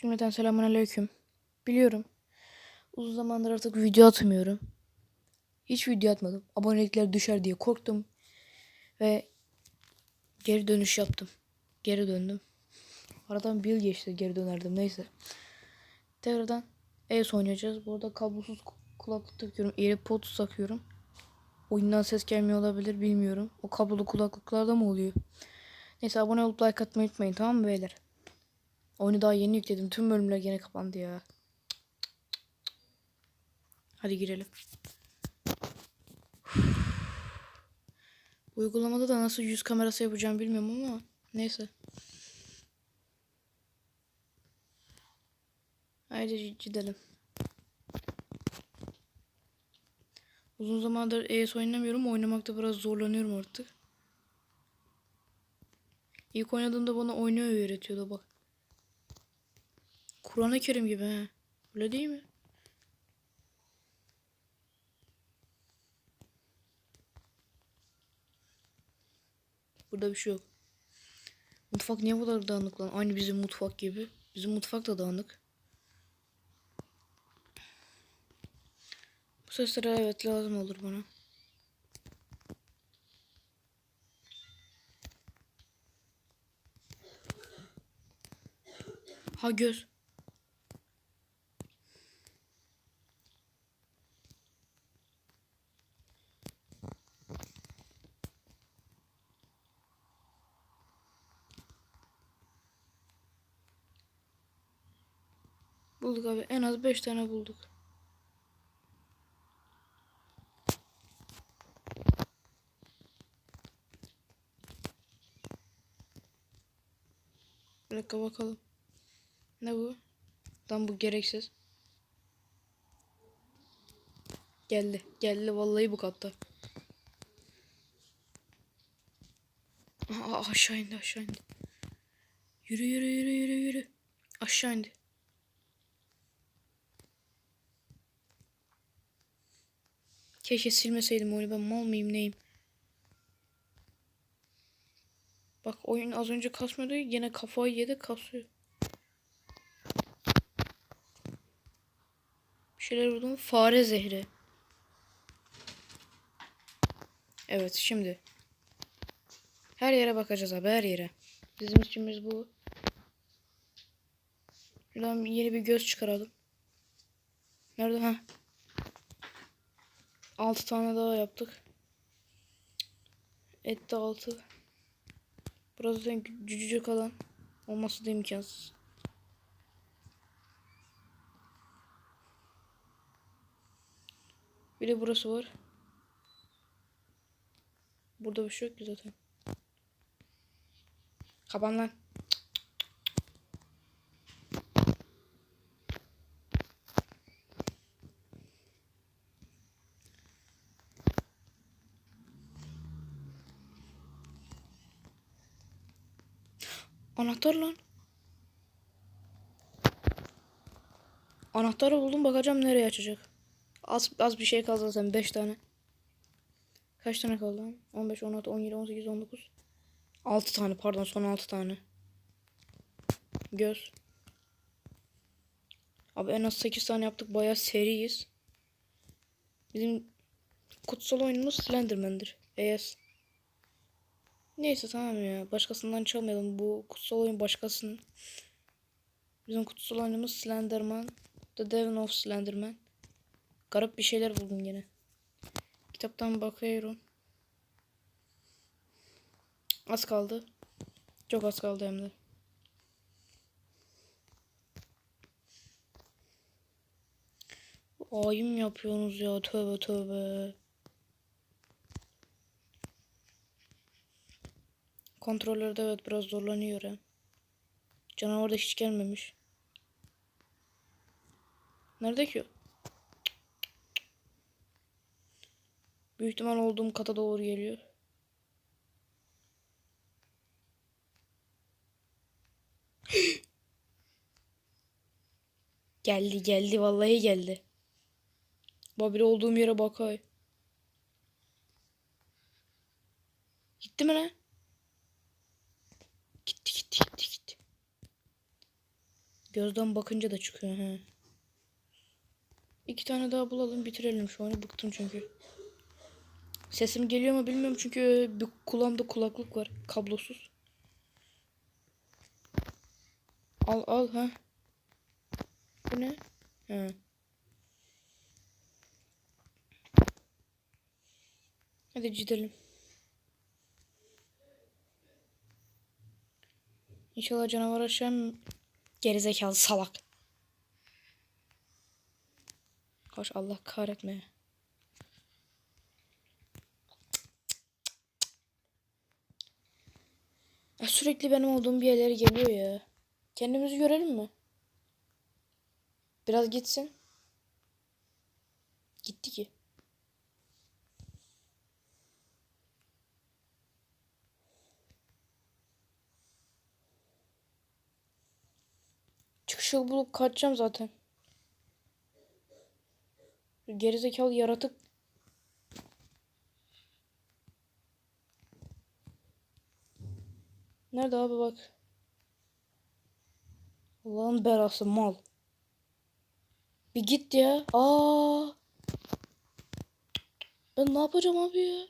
Cümleten selamun aleyküm. Biliyorum. Uzun zamandır artık video atmıyorum. Hiç video atmadım. Abonelikler düşer diye korktum. Ve geri dönüş yaptım. Geri döndüm. Aradan bir yıl geçti geri dönerdim neyse. Tekrardan ES oynayacağız. Bu arada kablosuz ku- kulaklık takıyorum. AirPods takıyorum. Oyundan ses gelmiyor olabilir bilmiyorum. O kablolu kulaklıklarda mı oluyor? Neyse abone olup like atmayı unutmayın tamam mı beyler? Oyunu daha yeni yükledim. Tüm bölümler gene kapandı ya. Hadi girelim. Uygulamada da nasıl yüz kamerası yapacağım bilmiyorum ama neyse. Haydi gidelim. Uzun zamandır ES oynamıyorum. Oynamakta biraz zorlanıyorum artık. İlk oynadığımda bana oynuyor öğretiyordu bak. Kur'an-ı Kerim gibi he. Öyle değil mi? Burada bir şey yok. Mutfak niye bu kadar dağınık lan? Aynı bizim mutfak gibi. Bizim mutfak da dağınık. Bu sesler evet lazım olur bana. Ha göz. Bulduk abi. En az 5 tane bulduk. Bir dakika bakalım. Ne bu? Lan bu gereksiz. Geldi. Geldi vallahi bu katta. Aa, aşağı indi aşağı indi. Yürü yürü yürü yürü yürü. Aşağı indi. Keşke silmeseydim oyunu ben mal mıyım neyim. Bak oyun az önce kasmıyordu yine kafayı yedi kasıyor. Bir şeyler vurdum. Fare zehri. Evet şimdi. Her yere bakacağız abi her yere. Bizim içimiz bu. Şuradan yeni bir göz çıkaralım. Nerede ha? 6 tane daha yaptık. Et de 6. Burası da cücücük alan. Olması da imkansız. Bir de burası var. Burada bir şey yok ki zaten. Kapan lan. Anahtar lan. Anahtarı buldum bakacağım nereye açacak. Az, az bir şey kaldı zaten 5 tane. Kaç tane kaldı lan? 15, 16, 17, 18, 19. 6 tane pardon son 6 tane. Göz. Abi en az 8 tane yaptık bayağı seriyiz. Bizim kutsal oyunumuz Slenderman'dir. ES. Neyse tamam ya. Başkasından çalmayalım. Bu kutsal oyun başkasının. Bizim kutsal oyunumuz Slenderman. The Devil of Slenderman. Garip bir şeyler buldum yine. Kitaptan bakıyorum. Az kaldı. Çok az kaldı hem de. Ayım yapıyorsunuz ya tövbe tövbe. Kontrollerde evet biraz zorlanıyor ya. Canavar da hiç gelmemiş. Nerede ki o? Büyük ihtimal olduğum kata doğru geliyor. geldi geldi vallahi geldi. Babil olduğum yere bakay. Gitti mi lan? Gitti gitti gitti gitti. Gözden bakınca da çıkıyor he. İki tane daha bulalım bitirelim şu an. Bıktım çünkü. Sesim geliyor mu bilmiyorum çünkü bir kulağımda kulaklık var. Kablosuz. Al al ha. Bu ne? He. Hadi gidelim. İnşallah canavar aşağı gerizekalı salak. Hoş Allah kahretme. Ya sürekli benim olduğum bir yerlere geliyor ya. Kendimizi görelim mi? Biraz gitsin. Gitti ki. Çıkışı bulup kaçacağım zaten. Gerizekalı yaratık. Nerede abi bak. Allah'ın belası mal. Bir git ya. Aa. Ben ne yapacağım abi ya?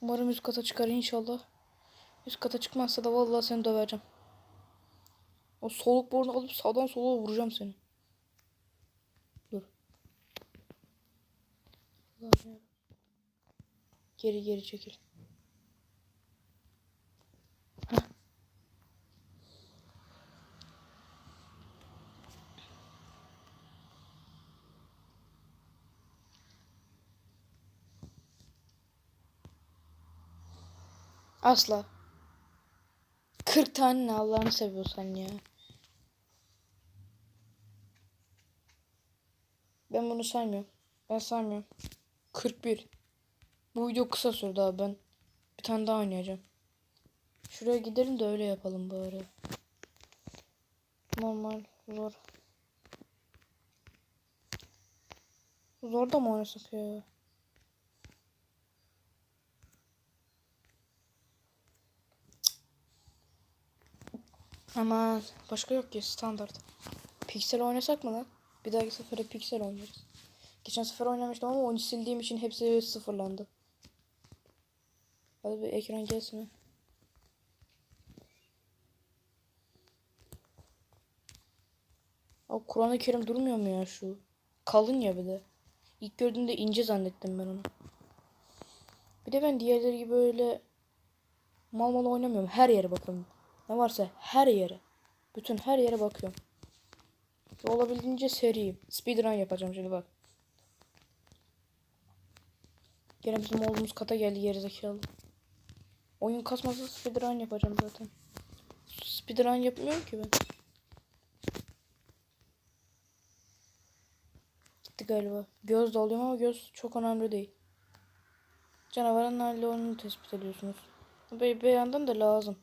Umarım üst kata çıkar inşallah. Üst kata çıkmazsa da vallahi seni döveceğim. O soluk borunu alıp sağdan sola vuracağım seni. Dur. Geri geri çekil. Heh. Asla. 40 tane ne Allah'ını seviyorsan ya. Ben bunu saymıyorum. Ben saymıyorum. 41. Bu video kısa sürdü abi ben. Bir tane daha oynayacağım. Şuraya gidelim de öyle yapalım bari. Normal zor. Zor da mı oynasak ya? Aman başka yok ki standart. Pixel oynasak mı lan? Bir dahaki sefere Pixel oynarız. Geçen sefer oynamıştım ama onu sildiğim için hepsi sıfırlandı. Hadi bir ekran gelsin. Abi Kur'an-ı Kerim durmuyor mu ya şu? Kalın ya bir de. İlk gördüğümde ince zannettim ben onu. Bir de ben diğerleri gibi öyle mal mal oynamıyorum. Her yere bakıyorum. Ne varsa her yere. Bütün her yere bakıyorum. Olabildiğince seriyim. Speedrun yapacağım şimdi bak. Gene bizim olduğumuz kata geldi gerizekalı. Oyun kasmasa speedrun yapacağım zaten. Speedrun yapmıyorum ki ben. Gitti galiba. Göz doluyorum ama göz çok önemli değil. Canavarın hali onu tespit ediyorsunuz. Bir, bir yandan da lazım.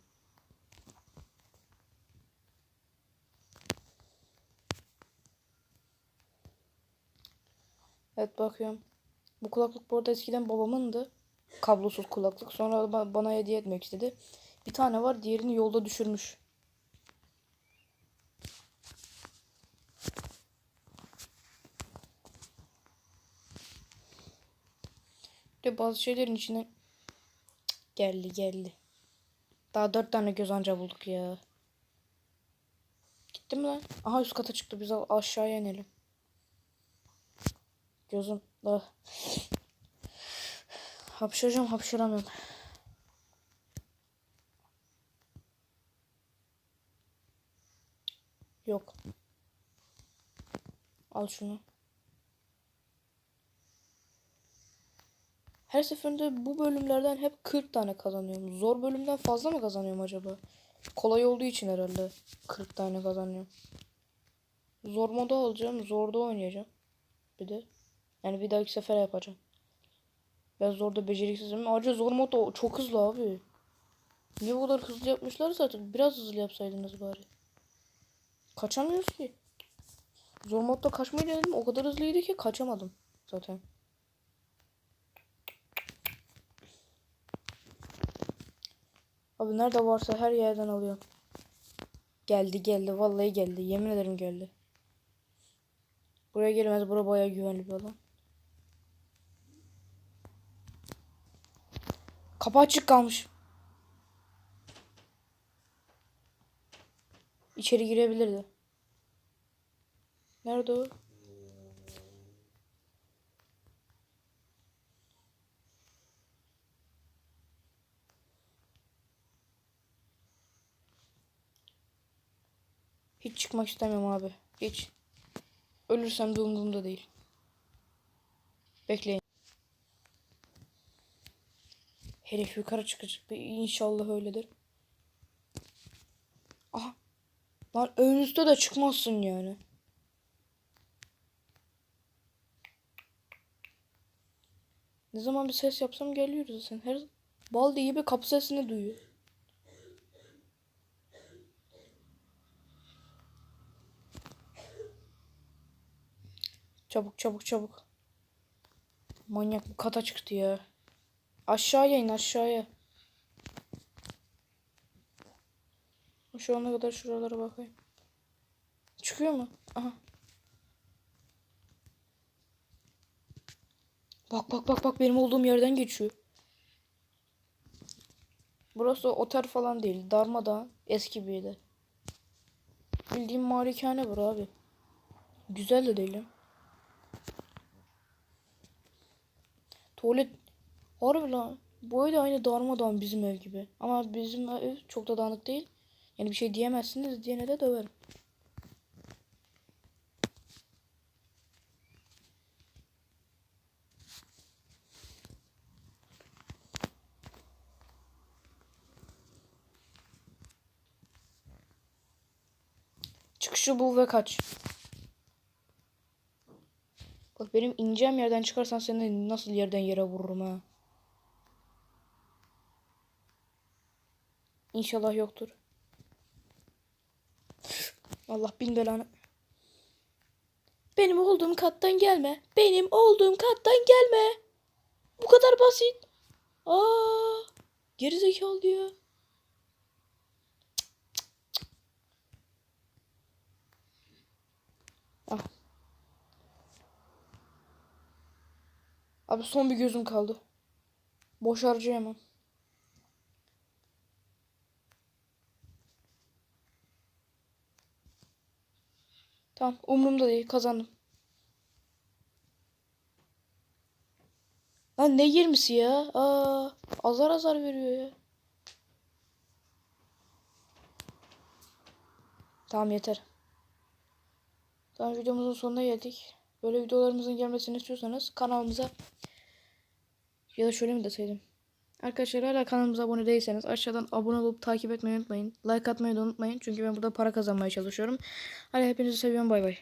Bakıyorum. Bu kulaklık bu arada eskiden babamındı. Kablosuz kulaklık. Sonra ba- bana hediye etmek istedi. Bir tane var diğerini yolda düşürmüş. De bazı şeylerin içine geldi geldi. Daha dört tane göz anca bulduk ya. Gitti mi lan? Aha üst kata çıktı. Biz aşağıya inelim. Gözüm. Ah. Hapşıracağım hapşıramıyorum. Yok. Al şunu. Her seferinde bu bölümlerden hep 40 tane kazanıyorum. Zor bölümden fazla mı kazanıyorum acaba? Kolay olduğu için herhalde 40 tane kazanıyorum. Zor moda alacağım. Zorda oynayacağım. Bir de. Yani bir dahaki sefer yapacağım. Ben zorda beceriksizim. Ayrıca zor mod da çok hızlı abi. Niye bu kadar hızlı yapmışlar zaten? Biraz hızlı yapsaydınız bari. Kaçamıyoruz ki. Zor modda kaçmayı denedim. O kadar hızlıydı ki kaçamadım zaten. Abi nerede varsa her yerden alıyorum. Geldi geldi vallahi geldi. Yemin ederim geldi. Buraya gelmez. Bura bayağı güvenli bir alan. Kapı açık kalmış. İçeri girebilirdi. Nerede o? Hiç çıkmak istemiyorum abi. Hiç. Ölürsem de umurumda değil. Bekleyin. Herif yukarı çıkacak. İnşallah öyledir. Aha. Lan önünüzde de çıkmazsın yani. Ne zaman bir ses yapsam geliyor zaten. Her baldi gibi kapı sesini duyuyor. Çabuk çabuk çabuk. Manyak bu kata çıktı ya. Aşağıya in aşağıya. Şu ana kadar şuralara bakayım. Çıkıyor mu? Aha. Bak bak bak bak benim olduğum yerden geçiyor. Burası otel falan değil. Darmadağın eski bir yer. Bildiğim malikane var abi. Güzel de değil. ha. Tuvalet harbi lan. Ev de aynı darmadağın bizim ev gibi. Ama bizim ev çok da dağınık değil. Yani bir şey diyemezsiniz diyene de döverim. Çıkışı bul ve kaç. Bak benim ineceğim yerden çıkarsan seni nasıl yerden yere vururum ha. İnşallah yoktur. Allah bin belanı. Benim olduğum kattan gelme. Benim olduğum kattan gelme. Bu kadar basit. Aa, gerizekalı diyor. Ah. Abi son bir gözüm kaldı. Boş harcayamam. Tamam umurumda değil kazandım. Lan ne 20'si ya? Aa, azar azar veriyor ya. Tamam yeter. Tamam videomuzun sonuna geldik. Böyle videolarımızın gelmesini istiyorsanız kanalımıza ya da şöyle mi deseydim. Arkadaşlar hala kanalımıza abone değilseniz aşağıdan abone olup takip etmeyi unutmayın. Like atmayı da unutmayın. Çünkü ben burada para kazanmaya çalışıyorum. Hadi hepinizi seviyorum. Bay bay.